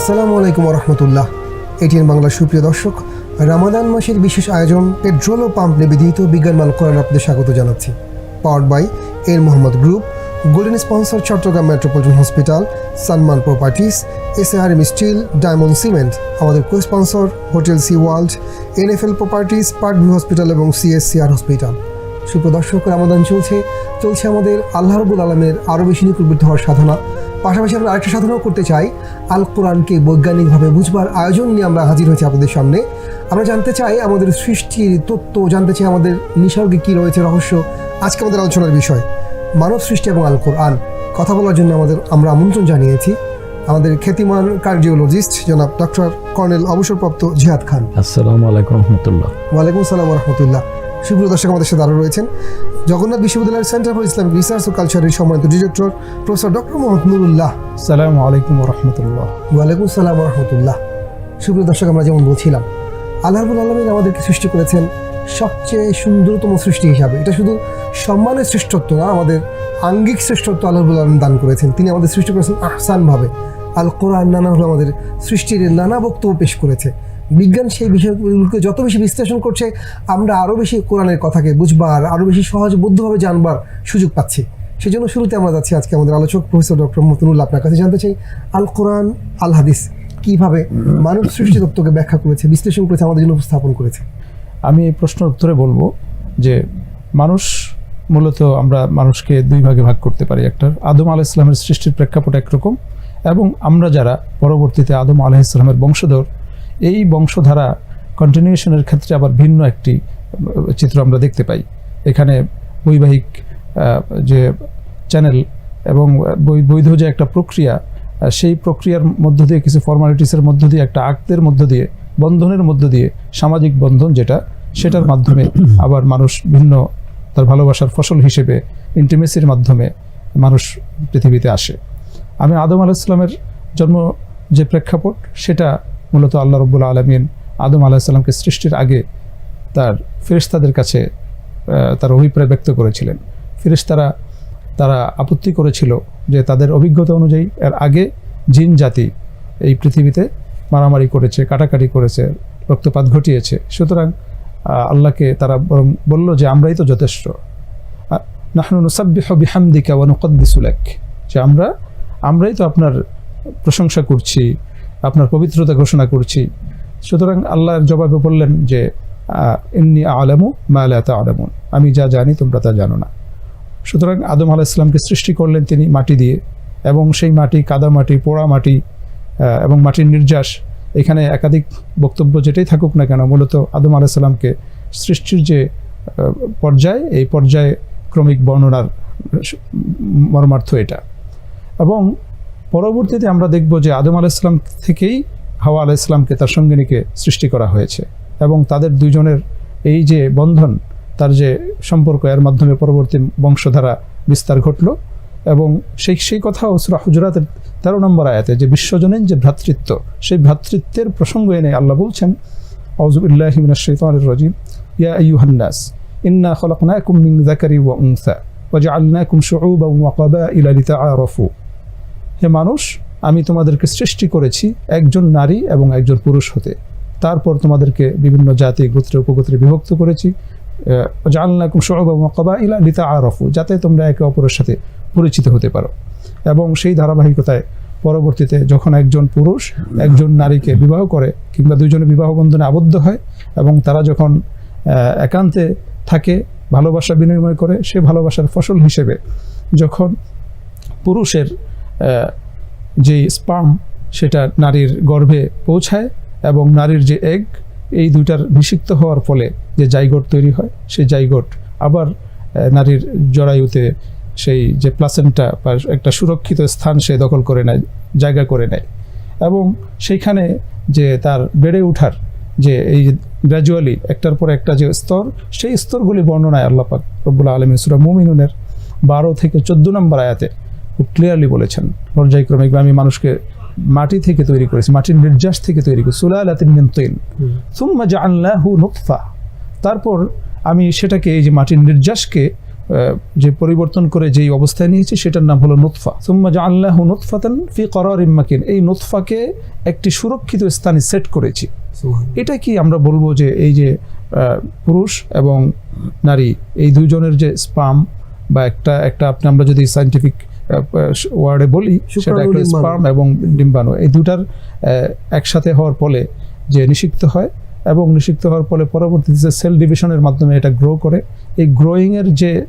আসসালামু আলাইকুম রহমতুল্লাহ এটিএন বাংলার সুপ্রিয় দর্শক, রামাদান মাসের বিশেষ আয়োজন পেট্রোল ও পাম্প নিবেদিত বিজ্ঞানমাল কোরআন আপনাদের স্বাগত জানাচ্ছি। পাওয়ার্ড বাই এর Mohammad group golden sponsor Chattogram metropolitan hospital Sanman properties S R M steel diamond cement আমাদের co sponsor hotel sea world NFL properties park view hospital এবং সিএসসিআর হসপিটাল সুপ্রদর্শক রামাদান চলছে চলছে আমাদের আল্লাহ রবুল আলমের আরও বেশি নিকটবৃদ্ধ হওয়ার সাধনা। পাশাপাশি আমরা আরেকটা সাধনাও করতে চাই। আল কোরআনকে বৈজ্ঞানিকভাবে বুঝবার আয়োজন নিয়ে আমরা হাজির হয়েছি আপনাদের সামনে। আমরা জানতে চাই আমাদের সৃষ্টির তত্ত্ব জানতে চাই আমাদের নিসর্গে কী রয়েছে রহস্য। আজকে আমাদের আলোচনার বিষয় মানব সৃষ্টি এবং আল কোরআন। কথা বলার জন্য আমাদের আমরা আমন্ত্রণ জানিয়েছি। আমাদের খ্যাতিমান কার্ডিওলজিস্ট জনাব ডক্টর কর্নেল অবসরপ্রাপ্ত জিহাদ খান। আসসালামু আলাইকুম রহমতুল্লাহ। ওয়ালাইকুম সালাম রহমতুল্লাহ। সুপ্রিয় দর্শক আমাদের সাথে আরও রয়েছেন জগন্নাথ বিশ্ববিদ্যালয়ের সেন্টার ফর ইসলামিক রিসার্চ ও কালচারের সম্মানিত director professor doctor Mohammad Nurullah. সালামু আলাইকুম রহমতুল্লাহ। ওয়ালাইকুম সালাম রহমতুল্লাহ। সুপ্রিয় দর্শক আমরা যেমন বলছিলাম আল্লাহবুল আলমিন আমাদেরকে সৃষ্টি করেছেন সবচেয়ে সুন্দরতম সৃষ্টি হিসাবে। এটা শুধু সম্মানের শ্রেষ্ঠত্ব না আমাদের আঙ্গিক শ্রেষ্ঠত্ব আল্লাহবুল আলম দান করেছেন। তিনি আমাদের সৃষ্টি করেছেন আহসানভাবে আল কোরআন নানাভাবে আমাদের সৃষ্টির নানা বক্তব্য পেশ করেছে। বিজ্ঞান সেই বিষয়গুলোকে যত বেশি বিশ্লেষণ করছে, আমরা আরও বেশি কোরআনের কথাকে বুঝবার আরও বেশি সহজবদ্ধভাবে জানবার সুযোগ পাচ্ছি। সেই জন্য শুরুতে আমরা যাচ্ছি আজকে আমাদের আলোচক প্রফেসর ডক্টর মতনুল্লাহ আপনার কাছে জানতে চাই, আল কোরআন, আল হাদিস কীভাবে মানব সৃষ্টি তত্ত্বকে ব্যাখ্যা করেছে, বিশ্লেষণ করেছে, আমাদের জন্য উপস্থাপন করেছে? আমি এই প্রশ্নের উত্তরে বলব যে মানুষ, মূলত আমরা মানুষকে দুই ভাগে ভাগ করতে পারি একটা, আদম আলাহ ইসলামের সৃষ্টির প্রেক্ষাপট একরকম এবং আমরা যারা পরবর্তীতে আদম আলাহ ইসলামের বংশধর এই বংশধারা কন্টিনিউশনের ক্ষেত্রে আবার ভিন্ন একটি চিত্র আমরা দেখতে পাই। এখানে বৈবাহিক যে চ্যানেল এবং বৈধ যে একটা প্রক্রিয়া সেই প্রক্রিয়ার মধ্য দিয়ে কিছু ফর্মালিটিসের মধ্য দিয়ে, একটা আক্তের মধ্য দিয়ে, বন্ধনের মধ্য দিয়ে সামাজিক বন্ধন যেটা, সেটার মাধ্যমে আবার মানুষ ভিন্ন তার ভালোবাসার ফসল হিসেবে ইন্টিমেসির মাধ্যমে মানুষ পৃথিবীতে আসে। আমি আদম আলাহিসাল্লামের জন্ম যে প্রেক্ষাপট, সেটা মূলত আল্লাহ রব্বুল আলমিন আদম আলাহিসাল্লামকে সৃষ্টির আগে তার ফেরেশতাদের কাছে তার অভিপ্রায় ব্যক্ত করেছিলেন। ফেরেশতারা তারা আপত্তি করেছিল যে তাদের অভিজ্ঞতা অনুযায়ী এর আগে জিন জাতি এই পৃথিবীতে মারামারি করেছে, কাটাকাটি করেছে, রক্তপাত ঘটিয়েছে। সুতরাং আল্লাহকে তারা বরং বলল যে আমরাই তো যথেষ্ট। নাহনু নুসাব্বিহ বিহামদিকা ওয়া নুকদ্দিসু লাক। যে আমরা, আমরাই তো আপনার প্রশংসা করছি আপনার পবিত্রতা ঘোষণা করছি। সুতরাং আল্লাহর জবাবে বললেন যে ইন্নি আলামু মা লা তা'লামুন। আমি যা জানি তোমরা তা জানো না। সুতরাং আদম আলাহ ইসলামকে সৃষ্টি করলেন তিনি মাটি দিয়ে এবং সেই মাটি কাদা মাটি, পোড়া মাটি এবং মাটির নির্যাস, এখানে একাধিক বক্তব্য যেটাই থাকুক না কেন, মূলত আদম আলাহ ইসলামকে সৃষ্টির যে পর্যায়, এই পর্যায়ে ক্রমিক বর্ণনার মর্মার্থ এটা। এবং পরবর্তীতে আমরা দেখব যে আদম আলাহ ইসলাম থেকেই হাওয়া আলাহ ইসলামকে তার সঙ্গিনীকে সৃষ্টি করা হয়েছে এবং তাদের দুজনের এই যে বন্ধন, তার যে সম্পর্ক, এর মাধ্যমে পরবর্তী বংশধারা বিস্তার ঘটল এবং সেই সেই কথা সুরা হুজরাতের তেরো নম্বর আয়াতে যে বিশ্বজনীন যে ভ্রাতৃত্ব, সেই ভ্রাতৃত্বের প্রসঙ্গ এনে আল্লাহ বলছেন রাজিম। ইয়া আইয়ুহান্নাস ইন্না খলাকনাকুম মিন যাকারি ওয়া উনসা ওয়াজআলনাকুম শুউবান ওয়া ক্বাবাইলা লিতাআরাফু। হে মানুষ, আমি তোমাদেরকে সৃষ্টি করেছি একজন নারী এবং একজন পুরুষ হতে। তারপর তোমাদেরকে বিভিন্ন জাতি, গোত্রে, উপগোত্রে বিভক্ত করেছি। জানলাকুম শোবা কবা ইলা লিতা আরফু যাতে তোমরা একে অপরের সাথে পরিচিত হতে পারো। এবং সেই ধারাবাহিকতায় পরবর্তীতে যখন একজন পুরুষ একজন নারীকে বিবাহ করে কিংবা দুজনে বিবাহ বন্ধনে আবদ্ধ হয় এবং তারা যখন একান্তে থাকে, ভালোবাসা বিনিময় করে, সে ভালোবাসার ফসল হিসেবে যখন পুরুষের যে স্পার্ম সেটা নারীর গর্ভে পৌঁছায় এবং নারীর যে এগ এই দুইটার নিষিক্ত হওয়ার ফলে যে জাইগোট তৈরি হয়, সেই জাইগোট আবার নারীর জরায়ুতে সেই যে প্লাসেন্টা বা একটা সুরক্ষিত স্থান সে দখল করে নেয়, জায়গা করে নেয়। এবং সেইখানে যে তার বেড়ে ওঠার যে এই গ্র্যাজুয়ালি একটার পর একটা যে স্তর, সেই স্তরগুলি বর্ণনায় আল্লাপাক রব্বুল্লাহ আলমী মুমিনুনের বারো থেকে চোদ্দ নম্বর আয়াতে খুব ক্লিয়ারলি বলেছেন। পর্যায়ক্রমিক আমি মানুষকে মাটি থেকে তৈরি করেছি মাটির নির্যাস থেকে তৈরি করেছি সুলালাতিন মিন তিন। সুম্মা জাআলনাহু নুতফা। তারপর আমি সেটাকে এই যে মাটির নির্যাসকে যে পরিবর্তন করে যেই অবস্থায় নিয়েছে সেটার নাম হলো নুৎফা সুম্মা আল্লাহ নুৎফাতান ফি করার ইম্মাকিন এই নুৎফাকে একটি সুরক্ষিত স্থানে সেট করেছি। এটা কি আমরা বলব যে এই যে পুরুষ এবং নারী এই দুজনের যে স্পাম বা একটা একটা আপনি আমরা যদি সাইন্টিফিক ওয়ার্ডে বলি সেটা একটা। স্পাম এবং ডিম্বাণু এই দুটার একসাথে হওয়ার ফলে যে নিষিক্ত হয় এবং নিষিক্ত হওয়ার ফলে পরবর্তীতে যে সেল ডিভিশনের মাধ্যমে এটা গ্রো করে এই গ্রোয়িং এর যে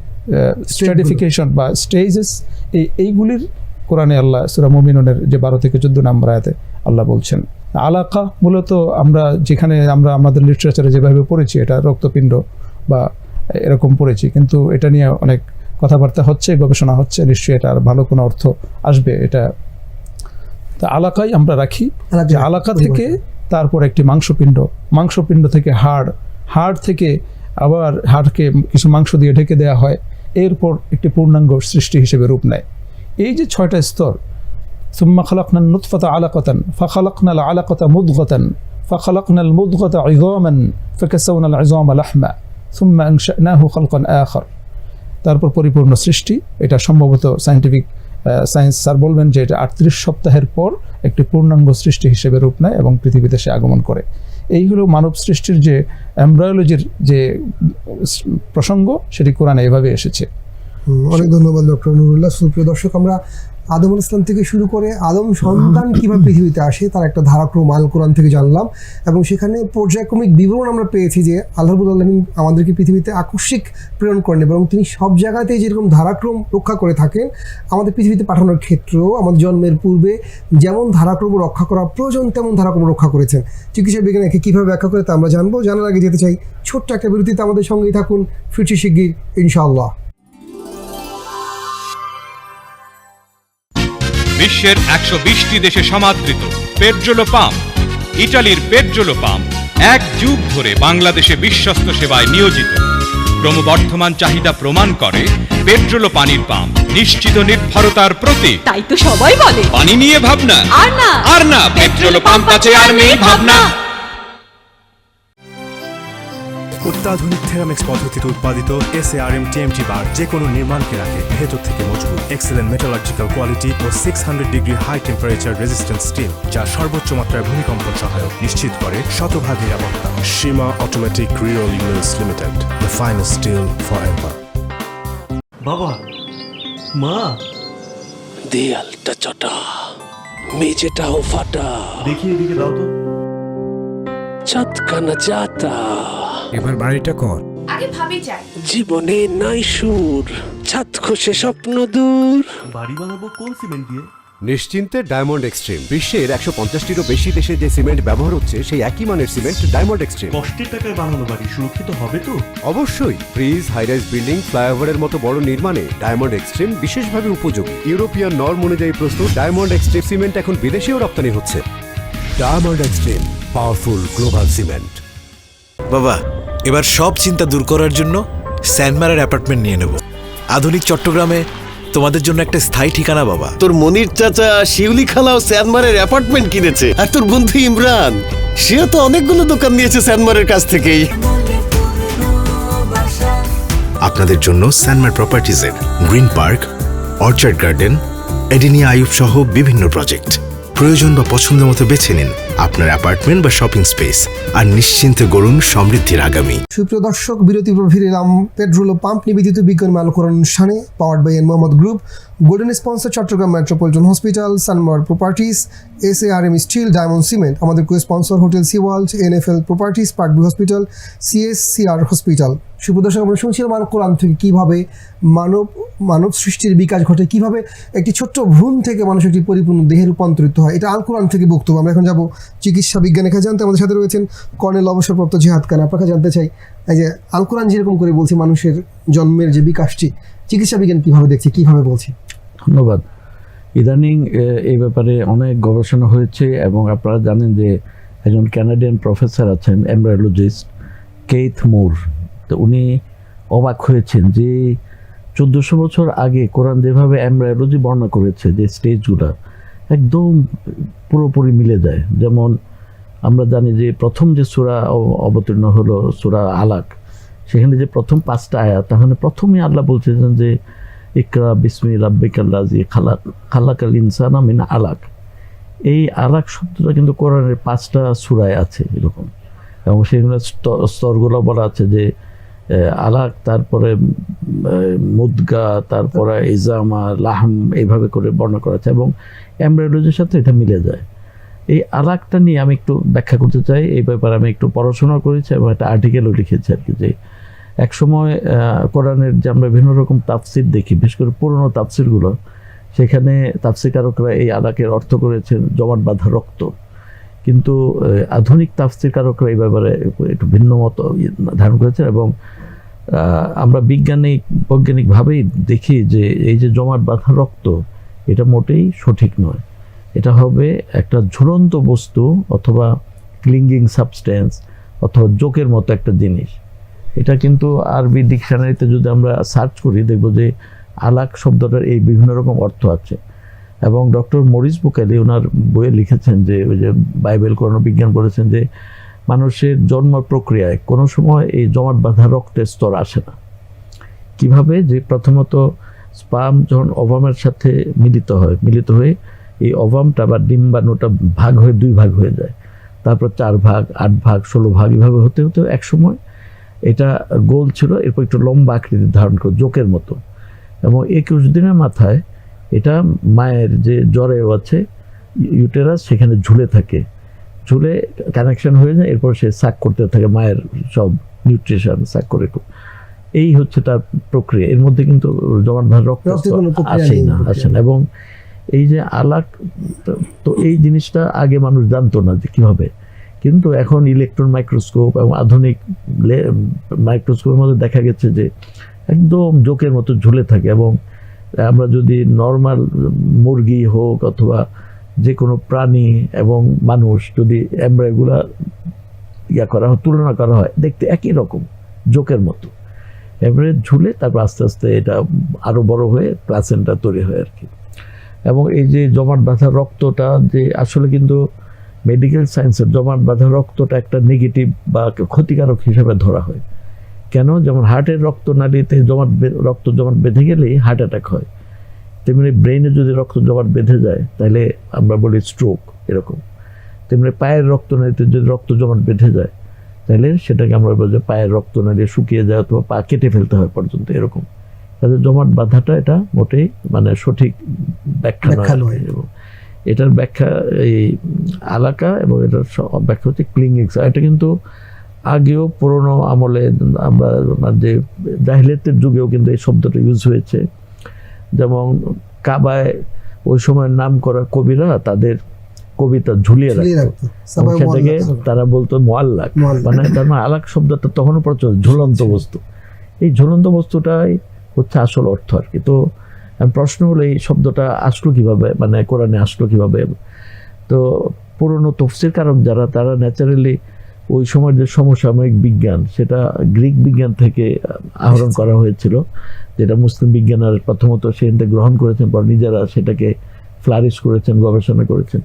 স্ট্র্যাটিফিকেশন বা স্টেজেস এই এইগুলির কোরআনে আল্লাহ সুরা মুমিনের যে বারো থেকে চোদ্দ নম্বর আয়াতে আল্লাহ বলছেন আলাকা মূলত আমরা যেখানে আমরা আমাদের লিটারেচারে যেভাবে পড়েছি এটা রক্তপিণ্ড বা এরকম পড়েছি কিন্তু এটা নিয়ে অনেক কথাবার্তা হচ্ছে গবেষণা হচ্ছে নিশ্চয়ই এটার ভালো কোনো অর্থ আসবে এটা তা আলাকাই আমরা রাখি। যে আলাকা থেকে তারপর একটি মাংসপিণ্ড মাংসপিণ্ড থেকে হাড় হাড় থেকে আবার হাড়কে কিছু মাংস দিয়ে ঢেকে দেওয়া হয় এরপর একটি পূর্ণাঙ্গ সৃষ্টি হিসেবে রূপ নেয়। এই যে ছয়টা স্তর সুম্মা খালাকনা নুতফাতা আলাকাতান ফাখালাকনা আলাকাতা মুদগতান মুদগতা ইজামান ফাকাসাউনা ইজামা লাহমা সুম্মা আনশানাহু খালকান আখার। তারপর পরিপূর্ণ সৃষ্টি। এটা সম্ভবত সায়েন্টিফিক সায়েন্স স্যার বলবেন যে এটা আটত্রিশ সপ্তাহের পর একটি পূর্ণাঙ্গ সৃষ্টি হিসেবে রূপ নেয় এবং পৃথিবীতে সে আগমন করে। এই হলো মানব সৃষ্টির যে অ্যাম্ব্রায়োলজির যে প্রসঙ্গ, সেটি কোরআনে এভাবে এসেছে। অনেক ধন্যবাদ ডক্টর নুরুল্লাহ। সুপ্রিয় দর্শক, আমরা আদম ইসলাম থেকে শুরু করে আদম সন্তান কীভাবে পৃথিবীতে আসে, তার একটা ধারাক্রম আল কোরআন থেকে জানলাম। এবং সেখানে পর্যায়ক্রমিক বিবরণ আমরা পেয়েছি যে আল্লাহবুল আমাদেরকে পৃথিবীতে আকস্মিক প্রেরণ করেন এবং তিনি সব জায়গাতেই যেরকম ধারাক্রম রক্ষা করে থাকেন, আমাদের পৃথিবীতে পাঠানোর ক্ষেত্রেও, আমাদের জন্মের পূর্বে যেমন ধারাক্রম রক্ষা করা প্রয়োজন, তেমন ধারাক্রম রক্ষা করেছেন। চিকিৎসা বিজ্ঞান একে কীভাবে ব্যাখ্যা করে তা আমরা জানব। জানার আগে যেতে চাই, ছোট্ট একটা বিরতিতে আমাদের সঙ্গেই থাকুন, ফিরছি শিগগির, ইনশাআল্লাহ। বিশ্বের একশো বিশটি দেশে সমাদৃত পেট্রোলো পাম্প ইটালির পেট্রোলো পাম্প এক যুগ ধরে বাংলাদেশে বিশ্বস্ত সেবায় নিয়োজিত। ক্রমবর্ধমান চাহিদা প্রমাণ করে পেট্রোলো পানির পাম্প নিশ্চিত নির্ভরতার প্রতি তাই তো সবাই বলে। পানি নিয়ে ভাবনা। আর না। আর না পেট্রোলো পাম্প আছে আর নেই ভাবনা। অত্যাধুনিক থেরামিক্স পদ্ধতিতে উৎপাদিত এসএআরএম টিএমটি বার যে কোনো নির্মাণকে রাখে ভেতর থেকে মজবুত এক্সেলেন্ট মেটালজিক্যাল কোয়ালিটি ও six hundred degree high temperature resistance steel যা সর্বোচ্চ মাত্রায় ভূমিকম্পন সহায়ক নিশ্চিত করে শতভাগ নিরাপত্তা। Seema automatic reroll units limited the finest steel forever বাবা মা। দেয়ালটা চটা মেঝেটাও ফাটা। দেখি এদিকে দাও তো। চাঁদখানা যাতা এবার বাড়িটা কর। আগে ভাবি চাই জীবনে নাই সুর ছাদ খসে স্বপ্ন দূর। বাড়ি বানাবো কোন সিমেন্ট দিয়ে? নিশ্চিন্তে ডায়মন্ড এক্সট্রিম বিশ্বের একশো পঞ্চাশটিরও বেশি দেশে যে সিমেন্ট ব্যবহার হচ্ছে সেই একই মানের সিমেন্ট ডায়মন্ড এক্সট্রিম কষ্টের টাকায় বানানো বাড়ি সুরক্ষিত হবে তো? অবশ্যই ব্রিজ হাইরাইজ বিল্ডিং ফ্লাইওভারের মতো বড় নির্মাণে ডায়মন্ড এক্সট্রিম বিশেষভাবে উপযোগী। ইউরোপিয়ান নর্ম অনুযায়ী প্রস্তুত ডায়মন্ড এক্সট্রিম সিমেন্ট এখন বিদেশেও রপ্তানি হচ্ছে। Diamond extreme powerful global cement বাবা এবার সব চিন্তা দূর করার জন্য স্যান্ডমারের অ্যাপার্টমেন্ট নিয়ে নেব। আধুনিক চট্টগ্রামে তোমাদের জন্য একটা স্থায়ী ঠিকানা বাবা। তোর মনির চাচা শিউলি খালাও স্যানমারের অ্যাপার্টমেন্ট কিনেছে আর তোর বন্ধু ইমরান সেও তো অনেকগুলো দোকান নিয়েছে স্যানমারের কাছ থেকেই। আপনাদের জন্য স্যানমার প্রপার্টিজের গ্রিন পার্ক অর্চার্ড গার্ডেন এডিনিয়া আয়ুব সহ বিভিন্ন প্রজেক্ট। প্রয়োজন বা পছন্দ মতো বেছে নিন। আপনার অ্যাপার্টমেন্ট বা শপিং স্পেস আর নিশ্চিন্তে গড়ুন সমৃদ্ধির আগামী। সুপ্রিয় দর্শক বিরতি পর এলাম পেট্রোল পাম্প নিবেদিত বিজ্ঞান মাল করার অনুষ্ঠানে powered by N Mohammad group golden sponsor Chittagong metropolitan hospital Sanmar properties S A R M steel diamond cement আমাদের co sponsor hotel Sea World N F L properties Parkview hospital CS CR hospital সুপ্রিয় দর্শক, আমরা শুনছিলাম আল কোরআন থেকে কীভাবে মানব মানব সৃষ্টির বিকাশ ঘটে, কীভাবে একটি ছোট্ট ভ্রূণ থেকে মানুষ একটি পরিপূর্ণ দেহে রূপান্তরিত হয়, এটা আল কোরআন থেকে বক্তব্য আমরা এখন যাব চিকিৎসা বিজ্ঞান এখানে জানতে আমাদের সাথে রয়েছেন কর্নেল অবসরপ্রাপ্ত জিহাদ খান। আপনাকে জানতে চাই, এই যে আল কোরআন যেরকম করে বলছে মানুষের জন্মের যে বিকাশটি, চিকিৎসা বিজ্ঞান কীভাবে দেখছে, কীভাবে বলছে? ধন্যবাদ। ইদানিং এই ব্যাপারে অনেক গবেষণা হয়েছে এবং আপনারা জানেন যে একজন ক্যানাডিয়ান প্রফেসর আছেন এমব্রায়োলজিস্ট কেইথ মুর। তো উনি অবাক হয়েছেন যে চোদ্দোশো বছর আগে কোরআন যেভাবে এমব্রায়োলজি বর্ণনা করেছে, যে স্টেজগুলো একদম পুরোপুরি মিলে যায়। যেমন আমরা জানি যে প্রথম যে সূরা অব- অবতীর্ণ হলো সূরা আলাক, সেখানে যে প্রথম পাঁচটা আয়াত, তাহলে প্রথমে আল্লাহ বলছিলেন যে, ইকরা বিসমি রাব্বিকাল্লাজি খালাক, খালাকাল ইনসান মিন আলাক। এই আলাক শব্দটা কিন্তু কোরআনের পাঁচটা সুরায় আছে এরকম। এবং সেগুলো স্তর- স্তরগুলো বলা আছে যে আলাক, তারপরে মুদগা, তারপরে ইজামা, লাহম, এইভাবে করে বর্ণনা করা আছে এবং এমব্রয়ডারির সাথে এটা মিলে যায়। এই আলাকটা নিয়ে আমি একটু ব্যাখ্যা করতে চাই, এই ব্যাপারে আমি একটু পড়াশোনা করেছি এবং একটা আর্টিকেলও লিখেছি আর কি যে এক সময় কোরআনের যে আমরা বিভিন্ন রকম তাফসির দেখি, বিশেষ করে পুরনো তাফসিরগুলো, সেখানে তাফসিরকারকরা এই আলাকের অর্থ করেছেন জমাট বাঁধা রক্ত। কিন্তু আধুনিক তাফসিরকারকরা এই ব্যাপারে একটু ভিন্ন মত ধারণ করেছেন এবং আমরা বিজ্ঞানিক, বৈজ্ঞানিকভাবেই দেখি যে এই যে জমাট বাঁধা রক্ত, এটা মোটেই সঠিক নয়। এটা হবে একটা ঝুলন্ত বস্তু অথবা ক্লিঙ্গিং সাবস্টেন্স অথবা জোকের মতো একটা জিনিস। এটা কিন্তু আরবি ডিকশনারিতে যদি আমরা সার্চ করি, দেখব যে আলাক শব্দটার এই বিভিন্ন রকম অর্থ আছে। এবং ডক্টর মরিস বুকালি ওনার বইয়ে লিখেছেন যে, ওই যে বাইবেল কোরআন বিজ্ঞান বলেছেন যে মানুষের জন্ম প্রক্রিয়ায় কোনো সময় এই জমাট বাঁধা রক্তের স্তর আসে না। কীভাবে? যে প্রথমত স্পাম যখন অভামের সাথে মিলিত হয়, মিলিত হয়ে এই অভামটা বা ডিম্বাণুটা ভাগ হয়ে দুই ভাগ হয়ে যায়। তারপর চার ভাগ, আট ভাগ, ষোলো ভাগ এভাবে হতে হতে এক সময় এটা গোল ছিল, এরপর একটু লম্বা আকৃতি ধারণ করে জোকের মতো। এবং একুশ দিনের মাথায় এটা মায়ের যে জ্বরেও আছে, ইউটেরাস সেখানে ঝুলে থাকে। ঝুলে কানেকশন হয়ে যায় এরপর সে সাক করতে থাকে মায়ের সব নিউট্রিশন সাক করে এই হচ্ছে তার প্রক্রিয়া। এর মধ্যে কিন্তু জমাট ভার রক্ত আসেই না আসে না। এবং এই যে আলাক তো এই জিনিসটা আগে মানুষ জানতো না যে কীভাবে। কিন্তু এখন ইলেকট্রন মাইক্রোস্কোপ এবং আধুনিক মাইক্রোস্কোপের মধ্যে দেখা গেছে যে একদম জোকের মতো ঝুলে থাকে এবং আমরা যদি নর্মাল মুরগি হোক অথবা যে কোনো প্রাণী এবং মানুষ যদি এমব্রয়গুলা ইয়া করা হয়, তুলনা করা হয়, দেখতে একই রকম, জোকের মতো। এবারে ঝুলে তারপর আস্তে আস্তে এটা আরও বড় হয়ে প্লাসেন্টা তৈরি হয় আর কি এবং এই যে জমাট বাঁধা রক্তটা যে আসলে কিন্তু মেডিকেল সায়েন্সের জমাট বাঁধা রক্তটা একটা নেগেটিভ বা ক্ষতিকারক হিসেবে ধরা হয়। কেন? যেমন হার্টের রক্ত নালীতে জমাট রক্ত জমাট বেঁধে গেলেই হার্ট অ্যাটাক হয়। তেমনি ব্রেনে যদি রক্ত জমাট বেঁধে যায় তাহলে আমরা বলি স্ট্রোক এরকম। তেমনি পায়ের রক্ত রক্তনালীতে যদি রক্ত জমাট বেঁধে যায় তাহলে সেটাকে আমরা বলি পায়ের রক্তনালী শুকিয়ে যায় অথবা পা কেটে ফেলতে হয় পর্যন্ত এরকম। তাদের জমাট বাঁধাটা এটা মোটেই মানে সঠিক ব্যাখ্যা নয়। নয়। এবং এটার ব্যাখ্যা এই আলাকা এবং এটার ব্যাখ্যা হচ্ছে ক্লিং এটা কিন্তু আগেও পুরনো আমলে আমরা যে জাহিলিয়াতের যুগেও কিন্তু এই শব্দটা ইউজ হয়েছে। যেমন কাবায় ওই সময় নাম করা কবিরা তাদের কবিতা ঝুলিয়ে রাখতো। সেটাকে তারা বলতো মোয়াল্লাক। মানে তার মানে আলাক শব্দটা তখনও প্রচলন ঝুলন্ত বস্তু। এই ঝুলন্ত বস্তুটাই হচ্ছে আসল অর্থ আর কি। তো প্রশ্ন হলো এই শব্দটা আসলো কীভাবে? মানে কোরআনে আসলো কীভাবে? তো পুরনো তফসির কারক যারা তারা ন্যাচারালি ওই সময়ের যে সমসাময়িক বিজ্ঞান সেটা গ্রিক বিজ্ঞান থেকে আহরণ করা হয়েছিল যেটা মুসলিম বিজ্ঞানের প্রথমত থেকে গ্রহণ করেছেন পর নিজেরা সেটাকে ফ্লারিশ করেছেন গবেষণা করেছেন।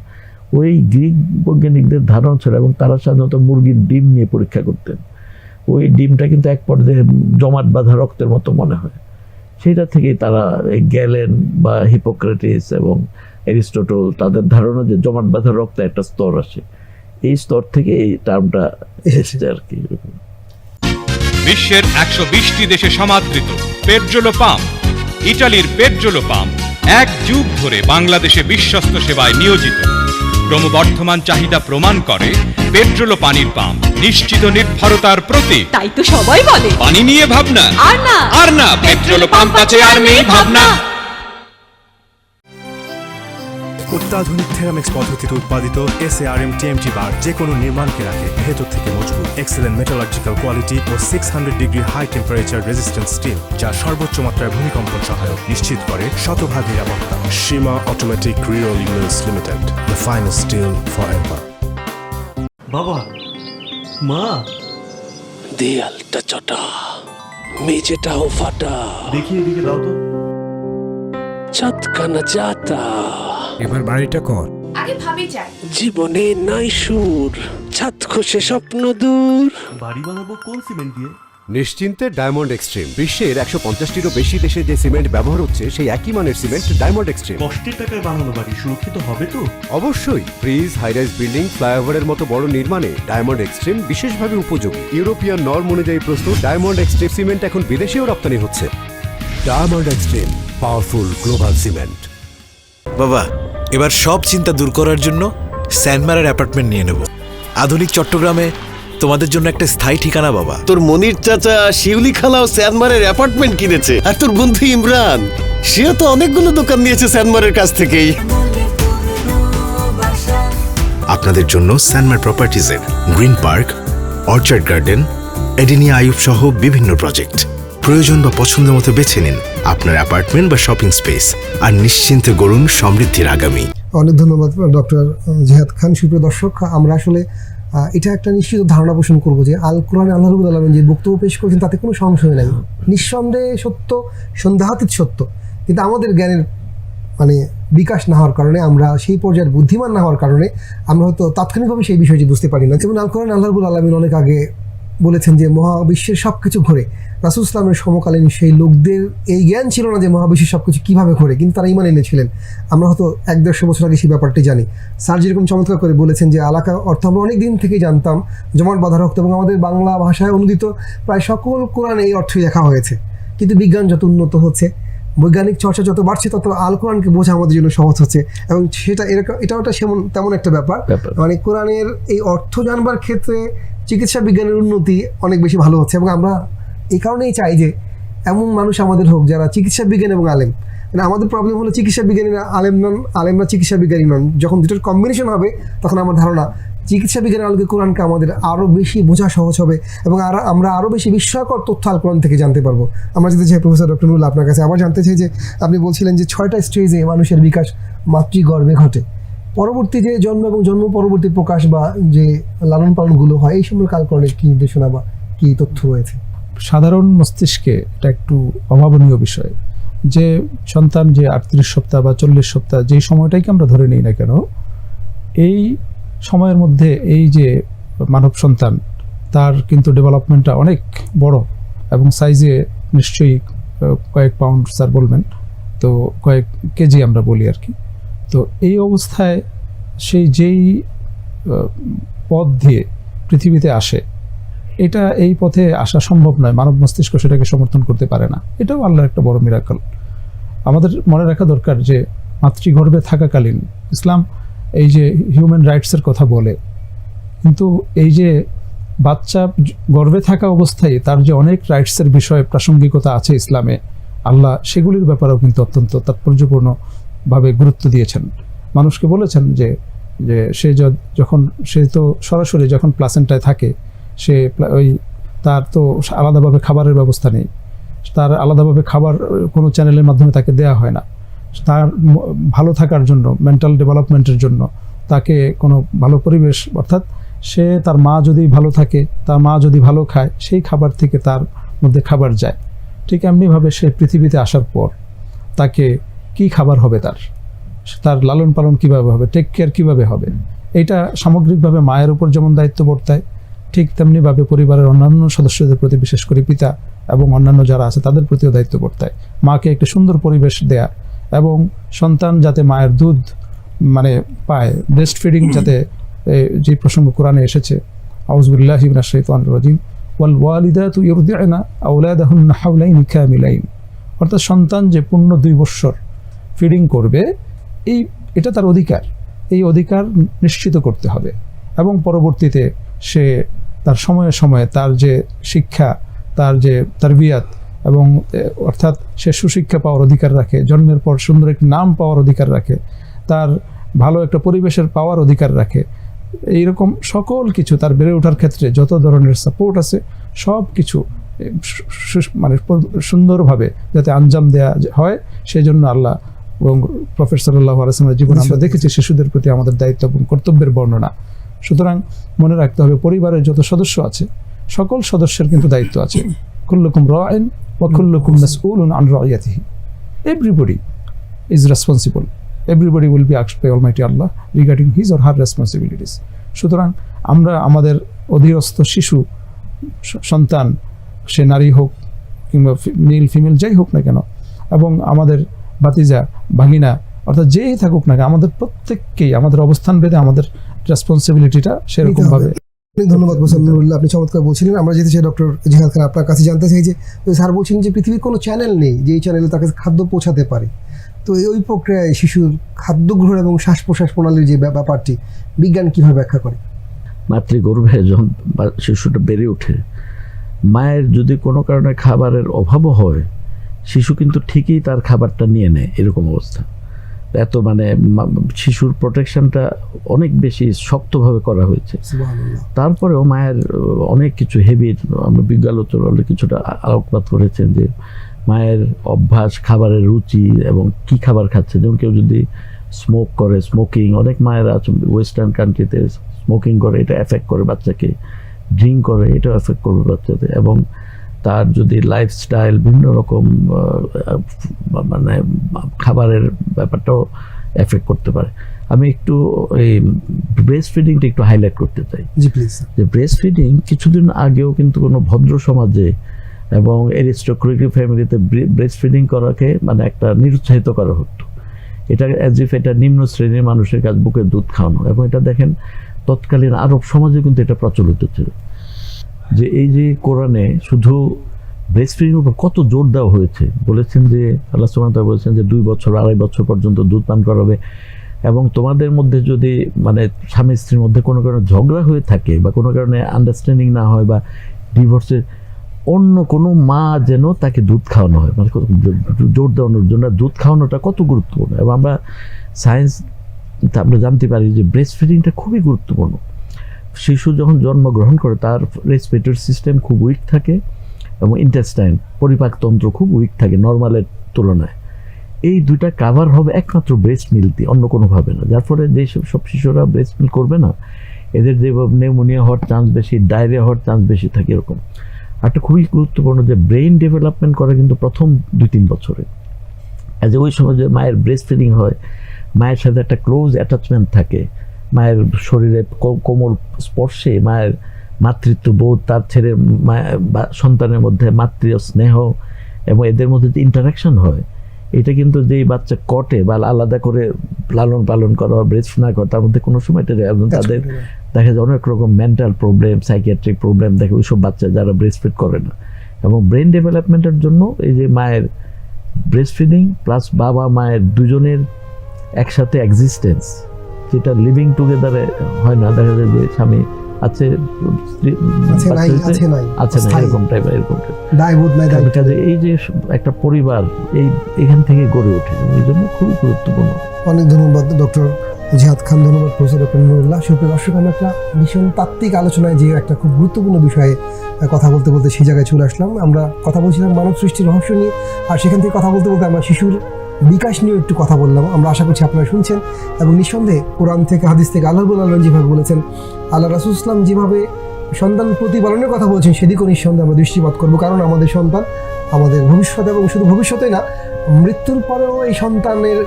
ওই গ্রিক বৈজ্ঞানিকদের ধারণা ছিল এবং তারা সাধারণত মুরগির ডিম নিয়ে পরীক্ষা করতেন। ওই ডিমটা কিন্তু এক পর্যায়ে জমাট বাঁধা রক্তের মতো মনে হয়। সেটা থেকেই তারা এই গ্যালেন বা হিপোক্রেটিস এবং অ্যারিস্টোটল তাদের ধারণা যে জমাট বাঁধা রক্তে একটা স্তর আসে। এই স্তর থেকে এই টার্মটা এসেছে আর কি। বিশ্বের একশো বিশটি দেশে সমাদৃত পেট্রোলো পাম্প ইটালির পেট্রোলো পাম্প এক যুগ ধরে বাংলাদেশে বিশ্বস্ত সেবায় নিয়োজিত। ক্রমবর্ধমান চাহিদা প্রমাণ করে পেট্রোলো পানির পাম্প নিশ্চিত নির্ভরতার প্রতি তাই তো সবাই বলে। পানি নিয়ে ভাবনা। আর না। আর না পেট্রোলো পাম্প আছে আর নেই ভাবনা। অত্যাধুনিক থেরামিক্স পদ্ধতিতে উৎপাদিত S R M TMT bar যে কোনো নির্মাণকে রাখে ভেতর থেকে মজবুত এক্সেলেন্ট মেটালজিক্যাল কোয়ালিটি ও six hundred degree high temperature resistance steel যা সর্বোচ্চ মাত্রায় ভূমিকম্পন সহায়ক নিশ্চিত করে শতভাগ নিরাপত্তা। Seema automatic rerolling mills limited the finest steel forever বাবা মা। দেয়ালটা চটা মেঝেটাও ফাটা। দেখি এদিকে দাও তো। চাঁদখানা যাতা এবার বাড়িটা কর। আগে ভাবি যাই। জীবনে নাই সুর ছাদ খসে স্বপ্ন দূর। বাড়ি বানাবো কোন সিমেন্ট দিয়ে? নিশ্চিন্তে ডায়মন্ড এক্সট্রিম। বিশ্বের একশো পঞ্চাশটিরও বেশি দেশে যে সিমেন্ট ব্যবহার হচ্ছে সেই একই মানের সিমেন্ট ডায়মন্ড এক্সট্রিম। কষ্টের টাকায় বানানো বাড়ি সুরক্ষিত হবে তো? অবশ্যই। ব্রিজ হাইরাইজ বিল্ডিং ফ্লাইওভারের মতো বড় নির্মাণে ডায়মন্ড এক্সট্রিম বিশেষভাবে উপযোগী। ইউরোপিয়ান নর্ম অনুযায়ী প্রস্তুত ডায়মন্ড এক্সট্রিম সিমেন্ট এখন বিদেশেও রপ্তানি হচ্ছে। Diamond extreme powerful global cement বাবা এবার সব চিন্তা দূর করার জন্য স্যান্ডমারের অ্যাপার্টমেন্ট নিয়ে নেব। আধুনিক চট্টগ্রামে তোমাদের জন্য একটা স্থায়ী ঠিকানা বাবা। তোর মনির চাচা শিউলি খালাও স্যানমারের অ্যাপার্টমেন্ট কিনেছে। আর তোর বন্ধু ইমরান সেও তো অনেকগুলো দোকান নিয়েছে স্যানমারের কাছ থেকেই। আপনাদের জন্য স্যানমার প্রপার্টিজের গ্রিন পার্ক অর্চার্ড গার্ডেন এডিনিয়া আয়ুব সহ বিভিন্ন প্রজেক্ট। প্রয়োজন বা পছন্দ মতো বেছে নিন আপনার অ্যাপার্টমেন্ট বা শপিং স্পেস আর নিশ্চিন্তে গড়ুন সমৃদ্ধির আগামী। অনেক ধন্যবাদ ডক্টর জেহাদ খান। সুপ্রিয় দর্শক, আমরা আসলে এটা একটা নিশ্চিত ধারণা পোষণ করব যে আল কোরআন আল্লাহ রবুল যে বক্তব্য পেশ করেছেন, তাতে কোনো সংশয় নাই। নিঃসন্দেহে সত্য, সন্দেহাতীত সত্য। কিন্তু আমাদের জ্ঞানের মানে বিকাশ না হওয়ার কারণে, আমরা সেই পর্যায়ের বুদ্ধিমান না হওয়ার কারণে, আমরা হয়তো তাৎক্ষণিকভাবে সেই বিষয়টি বুঝতে পারি না। যেমন আল কোরআন আল্লাহ রবুল আলমিন অনেক আগে বলেছেন যে মহাবিশ্বের সব কিছু ঘোরে। রাসুল ইসলামের সমকালীন সেই লোকদের এই জ্ঞান ছিল না যে মহাবিশ্বের সব কিছু কীভাবে ঘোরে কিন্তু তারা ইমান এনেছিলেন। আমরা হয়তো এক দেড়শো বছর আগে সেই ব্যাপারটি জানি। স্যার যেরকম চমৎকার করে বলেছেন যে আলাকা অর্থ আমরা অনেক দিন থেকেই জানতাম জমাট বাঁধা রক্ত এবং আমাদের বাংলা ভাষায় অনুদিত প্রায় সকল কোরআনে এই অর্থই লেখা হয়েছে। কিন্তু বিজ্ঞান যত উন্নত হচ্ছে বৈজ্ঞানিক চর্চা যত বাড়ছে তত আল কোরআনকে বোঝা আমাদের জন্য সহজ হচ্ছে। এবং সেটা এরকম এটাও একটা সেমন তেমন একটা ব্যাপার। ব্যাপার। মানে কোরআনের এই অর্থ জানবার ক্ষেত্রে চিকিৎসা বিজ্ঞানের উন্নতি অনেক বেশি ভালো হচ্ছে এবং আমরা এই কারণেই চাই যে এমন মানুষ আমাদের হোক যারা চিকিৎসা বিজ্ঞান এবং আলেম। মানে আমাদের প্রবলেম হলো চিকিৎসা বিজ্ঞানীরা আলেম নন, আলেমরা চিকিৎসা বিজ্ঞানী নন। যখন দুটোর কম্বিনেশন হবে, তখন আমার ধারণা চিকিৎসা বিজ্ঞানের আলোকে কোরআনকে আমাদের আরও বেশি বোঝা সহজ হবে এবং আর, আমরা আরও বেশি বিস্ময়কর তথ্য আল কোরআন থেকে জানতে পারব। আমরা যেতে চাই প্রফেসর ডক্টর নুরুল আপনার কাছে। আবার জানতে চাই যে আপনি বলছিলেন যে ছয়টা স্টেজে মানুষের বিকাশ মাতৃগর্ভে ঘটে। পরবর্তী যে জন্ম এবং জন্ম পরবর্তী প্রকাশ বা যে লালন পালনগুলো হয়, এই সম্পর্কে কালকরণের কী নির্দেশনা বা কী তথ্য রয়েছে? সাধারণ মস্তিষ্কে এটা একটু অভাবনীয় বিষয়। যে সন্তান যে আটত্রিশ সপ্তাহ বা চল্লিশ সপ্তাহ যেই সময়টাকে আমরা ধরে নিই না কেন, এই সময়ের মধ্যে এই যে মানব সন্তান, তার কিন্তু ডেভেলপমেন্টটা অনেক বড় এবং সাইজে নিশ্চয়ই কয়েক পাউন্ড স্যার বলবেন, তো কয়েক কেজি আমরা বলি আর কি। তো এই অবস্থায় সেই যেই পথ দিয়ে পৃথিবীতে আসে এটা এই পথে আসা সম্ভব নয়। মানব মস্তিষ্ক সেটাকে সমর্থন করতে পারে না। এটাও আল্লাহর একটা বড় মিরাকল আমাদের মনে রাখা দরকার যে, মাতৃগর্ভে থাকাকালীন ইসলাম এই যে হিউম্যান রাইটসের কথা বলে, কিন্তু এই যে বাচ্চা গর্ভে থাকা অবস্থায় তার যে অনেক রাইটসের বিষয়ে প্রাসঙ্গিকতা আছে ইসলামে, আল্লাহ সেগুলির ব্যাপারেও কিন্তু অত্যন্ত তাৎপর্যপূর্ণভাবে গুরুত্ব দিয়েছেন। মানুষকে বলেছেন যে যে সে যখন, সে তো সরাসরি যখন প্লাসেন্টায় থাকে সে ওই তার তো আলাদাভাবে খাবারের ব্যবস্থা নেই। তার আলাদাভাবে খাবার কোনো চ্যানেলের মাধ্যমে তাকে দেয়া হয় না। তার ভালো থাকার জন্য মেন্টাল ডেভেলপমেন্টের জন্য তাকে কোনো ভালো পরিবেশ, অর্থাৎ সে তার মা যদি ভালো থাকে, তার মা যদি ভালো খায়, সেই খাবার থেকে তার মধ্যে খাবার যায়। ঠিক এমনিভাবে সে পৃথিবীতে আসার পর তাকে কি খাবার হবে তার? তার লালন পালন কীভাবে হবে? টেক কেয়ার কীভাবে হবে? এটা সামগ্রিকভাবে মায়ের উপর যেমন দায়িত্ব বর্তায় ঠিক তেমনিভাবে পরিবারের অন্যান্য সদস্যদের প্রতি, বিশেষ করে পিতা এবং অন্যান্য যারা আছে, তাদের প্রতিও দায়িত্ব বর্তায় মাকে একটি সুন্দর পরিবেশ দেয়া এবং সন্তান যাতে মায়ের দুধ মানে পায় ব্রেস্ট ফিডিং যাতে যে প্রসঙ্গ কোরআনে এসেছে আউজবুল্লাহ ইবনা শৈতান ওয়াল ওয়ালিদাতু ইউরদি'না আওলাদাহুন্না হাওলাইনি কামিলাইন। অর্থাৎ সন্তান যে পূর্ণ দুই বৎসর ফিডিং করবে, এই, এটা তার অধিকার। এই অধিকার নিশ্চিত করতে হবে। এবং পরবর্তীতে সে তার সময়ে সময়ে তার যে শিক্ষা তার যে তারবিয়াত এবং অর্থাৎ সে সুশিক্ষা পাওয়ার অধিকার রাখে জন্মের পর সুন্দর একটি নাম পাওয়ার অধিকার রাখে তার ভালো একটা পরিবেশের পাওয়ার অধিকার রাখে এইরকম সকল কিছু তার বেড়ে ওঠার ক্ষেত্রে যত ধরনের সাপোর্ট আছে সব কিছু মানে সুন্দরভাবে যাতে আঞ্জাম দেয়া হয় সেই জন্য আল্লাহ এবং প্রফেসর আল্লাহ আলসালামের জীবন আমরা দেখেছি শিশুদের প্রতি আমাদের দায়িত্ব এবং কর্তব্যের বর্ণনা। সুতরাং মনে রাখতে হবে, পরিবারের যত সদস্য আছে, সকল সদস্যের কিন্তু দায়িত্ব আছে। কুল্লুকুম রাইন ওয়া কুল্লুকুম মাসউলুন আন রাইয়াতিহি। Everybody is responsible everybody will be asked by Almighty Allah regarding his or her responsibilities সুতরাং আমরা আমাদের অধীরস্থ শিশু সন্তান, সে নারী হোক কিংবা মেল ফিমেল যাই হোক না কেন, এবং আমাদের বাতিজা ভাগিনা, অর্থাৎ যেই থাকুক না আমাদের প্রত্যেককেই, আমাদের অবস্থান ভেদে আমাদের রেসপন্সিবিলিটিটা সেরকমভাবে। অনেক ধন্যবাদ মোসাম নুরুল্লাহ। আপনি চমৎকার বলছিলেন। আমরা যেতে চাই ডক্টর জিহাদ খান আপনার কাছে জানতে চাই যে স্যার বলছেন যে পৃথিবীর কোনো চ্যানেল নেই যে এই চ্যানেলে তার কাছে খাদ্য পৌঁছাতে পারে। তো এই ওই প্রক্রিয়ায় শিশুর খাদ্য গ্রহণ এবং শ্বাস প্রশ্বাস প্রণালীর যে ব্যাপারটি বিজ্ঞান কীভাবে ব্যাখ্যা করে? মাতৃগর্ভে যখন বা- শিশুটা বেড়ে ওঠে মায়ের যদি কোনো কারণে খাবারের অভাবও হয় শিশু কিন্তু ঠিকই তার খাবারটা নিয়ে নেয় এরকম অবস্থা। এত মানে শিশুর প্রোটেকশনটা অনেক বেশি শক্তভাবে করা হয়েছে। তারপরেও মায়ের অনেক কিছু হেভির আমরা বিজ্ঞালোচনা কিছুটা আলোকপাত করেছেন যে মায়ের অভ্যাস খাবারের রুচি এবং কি খাবার খাচ্ছে। যেমন কেউ যদি স্মোক করে স্মোকিং অনেক মায়েরা আছে ওয়েস্টার্ন কান্ট্রিতে স্মোকিং করে এটা এফেক্ট করে বাচ্চাকে। ড্রিঙ্ক করে এটা এফেক্ট করবে বাচ্চাদের এবং তার যদি লাইফস্টাইল বিভিন্ন রকম মানে খাবারের ব্যাপারটাও এফেক্ট করতে পারে। আমি একটু এই ব্রেস্ট ফিডিংটা একটু হাইলাইট করতে চাই। জি প্লিজ যে ব্রেস্ট ফিডিং কিছুদিন আগেও কিন্তু কোনো ভদ্র সমাজে এবং এরিস্টোক্রেটিক ফ্যামিলিতে ব্রেস্ট ফিডিং করাকে মানে একটা নিরুৎসাহিত করা হতো। এটা অ্যাজ ইফ এটা নিম্ন শ্রেণির মানুষের কাছে বুকে দুধ খাওয়ানো। এবং এটা দেখেন তৎকালীন আরব সমাজে কিন্তু এটা প্রচলিত ছিল। যে এই যে কোরআনে শুধু ব্রেস্ট ফিডিং উপর কত জোর দেওয়া হয়েছে, বলেছেন যে আল্লাহ সুবহানাহু বলেছেন যে দুই বছর, আড়াই বছর পর্যন্ত দুধ পান করাবে এবং তোমাদের মধ্যে যদি মানে স্বামী স্ত্রীর মধ্যে কোনো কারণে ঝগড়া হয়ে থাকে বা কোনো কারণে আন্ডারস্ট্যান্ডিং না হয় বা ডিভোর্সের অন্য কোনো মা যেন তাকে দুধ খাওয়ানো হয় মানে জোর দেওয়ানোর জন্য দুধ খাওয়ানোটা কত গুরুত্বপূর্ণ? এবং আমরা সায়েন্স আমরা জানতে পারি যে ব্রেস্ট ফিডিংটা খুবই গুরুত্বপূর্ণ। শিশু যখন জন্মগ্রহণ করে, তার রেসপিরেটরি সিস্টেম খুব উইক থাকে এবং ইন্টেস্টাইন পরিপাকতন্ত্র খুব উইক থাকে নর্মালের তুলনায়। এই দুইটা কাভার হবে একমাত্র ব্রেস্ট মিল্ক দিয়ে, অন্য কোনোভাবে না। যার ফলে যে সব শিশুরা ব্রেস্ট মিল্ক করবে না, এদের যে নেমোনিয়া হওয়ার চান্স বেশি ডায়রিয়া হওয়ার চান্স বেশি থাকে এরকম। একটা খুবই গুরুত্বপূর্ণ যে ব্রেইন ডেভেলপমেন্ট করে কিন্তু প্রথম দুই তিন বছরে। অ্যাজ ওই সময় যে মায়ের ব্রেস্ট ফিডিং হয়, মায়ের সাথে একটা ক্লোজ অ্যাটাচমেন্ট থাকে মায়ের শরীরে কো- কোমল স্পর্শে মায়ের মাতৃত্ব বোধ তার ছেলে সন্তানের মধ্যে মাতৃ স্নেহ এবং এদের মধ্যে যে ইন্টারাকশন হয় এটা কিন্তু যেই বাচ্চা কটে বা আলাদা করে লালন পালন করা বা ব্রেস্ট না করা তার মধ্যে কোনো সময় এটা তাদের দেখা যায় অনেক রকম মেন্টাল প্রবলেম সাইকিয়াট্রিক প্রবলেম দেখে ওইসব বাচ্চা যারা ব্রেস্ট ফিড করে না। এবং ব্রেন ডেভেলপমেন্টের জন্য এই যে মায়ের ব্রেস্ট ফিডিং প্লাস বাবা মায়ের দুজনের একসাথে এক্সিস্টেন্স যেটা লিভিং টুগেদারে হয় না দেখা যায় যে স্বামী আছে আছে না এরকম টাইপের এরকম কাজে এই যে একটা পরিবার এই এখান থেকে গড়ে ওঠে এই জন্য খুবই গুরুত্বপূর্ণ। অনেক ধন্যবাদ ডক্টর জিহাদ খান ধন্যবাদ প্রফেসর ডক্টর নুরুল্লাহ। সুপ্রিয় দর্শক আমরা একটা ভীষণ তাত্ত্বিক আলোচনায় যে একটা খুব গুরুত্বপূর্ণ বিষয়ে কথা বলতে বলতে সেই জায়গায় চলে আসলাম। আমরা কথা বলছিলাম মানব সৃষ্টির রহস্য নিয়ে আর সেখান থেকে কথা বলতে বলতে আমরা শিশুর বিকাশ নিয়ে একটু কথা বললাম। আমরা আশা করছি আপনারা শুনছেন এবং নিঃসন্দেহে কোরআন থেকে, হাদিস থেকে আল্লাহ আল্লাহ যেভাবে বলেছেন, আল্লাহ রাসুল ইসলাম যেভাবে সন্তান প্রতিপালনের কথা বলছেন সেদিকেও নিঃসন্দেহে আমরা দৃষ্টিপাত করব। কারণ আমাদের সন্তান আমাদের ভবিষ্যৎ এবং শুধু ভবিষ্যতে না, মৃত্যুর পরেও এই সন্তানের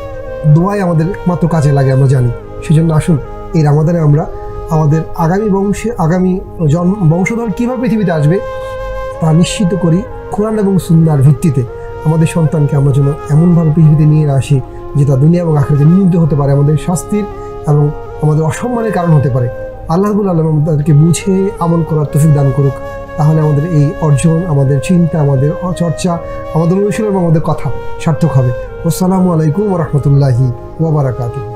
দোয়াই আমাদের মাত্র কাজে লাগে, আমরা জানি। সেজন্য আসুন, এই রামাদানে আমরা আমাদের আগামী বংশে, আগামী জন্ম বংশধর কীভাবে পৃথিবীতে আসবে, তা নিশ্চিত করি কোরআন এবং সুন্নার ভিত্তিতে। আমাদের সন্তানকে আমরা যেন এমনভাবে পৃথিবীতে নিয়ে আসি, যে যেটা দুনিয়া এবং আখড়াতে নিয়মিত হতে পারে, আমাদের শাস্তির এবং আমাদের অসম্মানের কারণ হতে পারে। আল্লাহবুল আলম তাদেরকে বুঝে আমল করার তফিক দান করুক। তাহলে আমাদের এই অর্জন, আমাদের চিন্তা, আমাদের চর্চা আমাদের অনুশীলন এবং আমাদের কথা সার্থক হবে। আসসালামু আলাইকুম রহমতুল্লাহি ওবরাকাতু